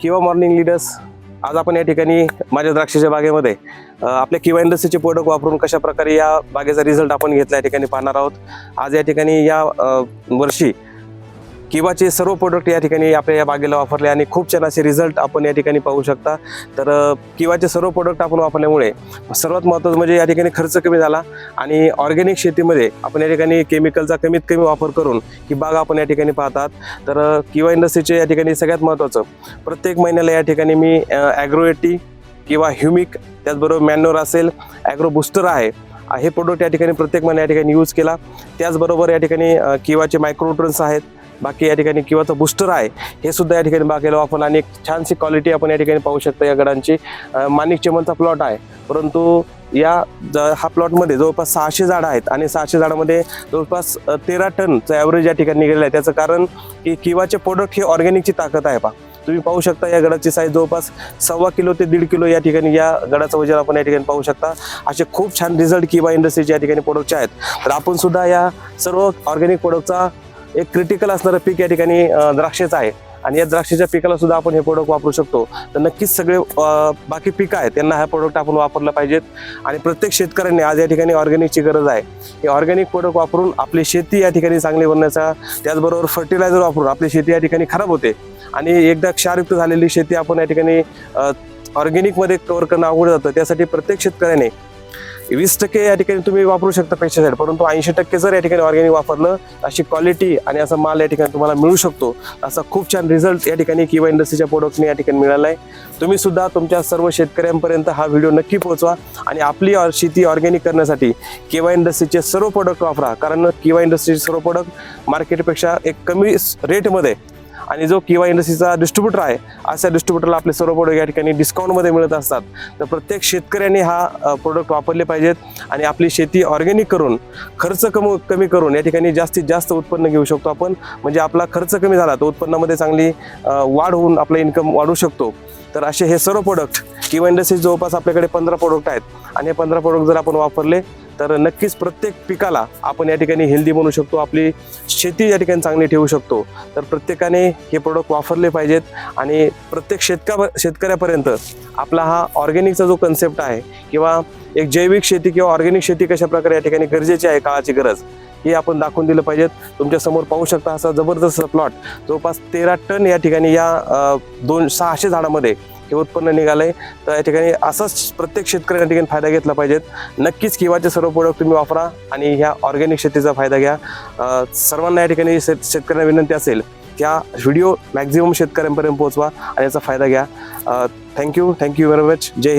किंवा morning leaders आज आपण या ठिकाणी माझ्या द्राक्षाच्या बागेमध्ये आपल्या किंवा इंडस्ट्रीचे प्रोडक्ट वापरून कशा प्रकारे या बागेचा रिझल्ट आपण घेतला या ठिकाणी पाहणार आहोत. आज या ठिकाणी या वर्षी किवाचे सर्व प्रोडक्ट या ठिकाणी आपल्या या बागेला वापरले आणि खूप छान असे रिझल्ट आपण या ठिकाणी पाहू शकता. तर किवाचे सर्व प्रोडक्ट आपण वापरल्यामुळे सर्वात महत्त्वाचं म्हणजे या ठिकाणी खर्च कमी झाला आणि ऑर्गॅनिक शेतीमध्ये आपण या ठिकाणी केमिकलचा कमीत कमी वापर करून ही बाग आपण या ठिकाणी पाहतात. तर किवा इंडस्ट्रीचे या ठिकाणी सगळ्यात महत्त्वाचं प्रत्येक महिन्याला या ठिकाणी मी ॲग्रोएटी किंवा ह्युमिक त्याचबरोबर मॅन्युअर असेल ॲग्रो बुस्टर आहे हे प्रोडक्ट या ठिकाणी प्रत्येक महिन्या या ठिकाणी यूज केला. त्याचबरोबर या ठिकाणी किवाचे मायक्रोन्युट्रन्स आहेत बाकी या ठिकाणी किंवाचं बुस्टर आहे हे सुद्धा या ठिकाणी बागेला आपण आणि एक छानशी क्वालिटी आपण या ठिकाणी पाहू शकता या गडांची. माणिक चमनचा प्लॉट आहे परंतु या ज- हा प्लॉटमध्ये जवळपास सहाशे झाडं आहेत आणि सहाशे झाडामध्ये जवळपास तेरा टनचं ॲव्हरेज या ठिकाणी निघालेलं आहे. त्याचं कारण की किवाचे प्रोडक्ट हे ऑर्गॅनिकची ताकद आहे पा तुम्ही पाहू शकता या गडाची साईज जवळपास सव्वा किलो ते दीड किलो या ठिकाणी या गडाचं वजन आपण या ठिकाणी पाहू शकता. असे खूप छान रिझल्ट किंवा इंडस्ट्रीचे या ठिकाणी प्रोडक्टचे आहेत. तर आपण सुद्धा या सर्व ऑर्गॅनिक प्रोडक्टचा एक क्रिटिकल असणारं पीक या ठिकाणी द्राक्षेचं आहे. आणि या द्राक्षाच्या पिकाला सुद्धा आपण हे प्रोडक्ट वापरू शकतो. तर नक्कीच सगळे बाकी पिकं आहेत त्यांना हा प्रोडक्ट आपण वापरला पाहिजेत. आणि प्रत्येक शेतकऱ्यांनी आज या ठिकाणी ऑर्गॅनिकची गरज आहे. हे ऑर्गॅनिक प्रोडक्ट वापरून आपली शेती या ठिकाणी चांगली बनण्याचा त्याचबरोबर फर्टिलायझर वापरून आपली शेती या ठिकाणी खराब होते. आणि एकदा क्षारयुक्त झालेली शेती आपण या ठिकाणी ऑर्गॅनिकमध्ये कव्हर करणं अवघड जातं. त्यासाठी प्रत्येक शेतकऱ्याने वीस टक्के या ठिकाणी तुम्ही वापरू शकता पेस्टिसाईड परंतु ऐंशी टक्के जर या ठिकाणी ऑर्गॅनिक वापरलं अशी क्वालिटी आणि असा माल या ठिकाणी तुम्हाला मिळू शकतो. असा खूप छान रिझल्ट या ठिकाणी किंवा इंडस्ट्रीच्या प्रोडक्टने या ठिकाणी मिळाला आहे तुम्ही सुद्धा तुमच्या सर्व शेतकऱ्यांपर्यंत हा व्हिडिओ नक्की पोहोचवा आणि आपली शेती ऑर्गॅनिक करण्यासाठी किंवा इंडस्ट्रीचे सर्व प्रोडक्ट वापरा. कारण किंवा इंडस्ट्रीचे सर्व प्रोडक्ट मार्केटपेक्षा एक कमी रेटमध्ये आणि जो किवा इंडस्ट्रीचा डिस्ट्रीब्युटर आहे अशा डिस्ट्रीब्युटरला आपले सर्व प्रोडक्ट या ठिकाणी डिस्काउंटमध्ये मिळत असतात. तर प्रत्येक शेतकऱ्यांनी हा प्रोडक्ट वापरले पाहिजेत आणि आपली शेती ऑर्गॅनिक करून खर्च कमी कमी करून या ठिकाणी जास्तीत जास्त उत्पन्न घेऊ शकतो आपण. म्हणजे आपला खर्च कमी झाला तर उत्पन्नामध्ये चांगली वाढ होऊन आपलं इन्कम वाढू शकतो. तर असे हे सर्व प्रोडक्ट किंवा इंडस्ट्री जवळपास आपल्याकडे पंधरा प्रोडक्ट आहेत. आणि हे पंधरा प्रोडक्ट जर आपण वापरले तर नक्कीच प्रत्येक पिकाला आपण या ठिकाणी हेल्दी बनवू शकतो. आपली शेती या ठिकाणी चांगली ठेवू शकतो. तर प्रत्येकाने हे प्रोडक्ट वापरले पाहिजेत आणि प्रत्येक शेतका शेतकऱ्यापर्यंत आपला हा ऑर्गॅनिकचा जो कन्सेप्ट आहे किंवा एक जैविक शेती किंवा ऑर्गॅनिक शेती कशा प्रकारे या ठिकाणी गरजेची आहे काळाची गरज हे आपण दाखवून दिलं पाहिजेत. तुमच्यासमोर पाहू शकता असा जबरदस्त प्लॉट जवळपास तेरा टन या ठिकाणी या दोन सहाशे झाडामध्ये हे उत्पन्न निघालं आहे तर या ठिकाणी असाच प्रत्येक शेतकऱ्याने ठिकाणी फायदा घेतला पाहिजेत नक्कीच किवाचे सर्व प्रोडक्ट तुम्ही वापरा आणि ह्या ऑर्गॅनिक शेतीचा फायदा घ्या. सर्वांना या ठिकाणी शेत शेतकऱ्यांना विनंती असेल त्या व्हिडिओ मॅक्झिमम शेतकऱ्यांपर्यंत पोहोचवा आणि याचा फायदा घ्या. Thank you thank you very much Jai Hind.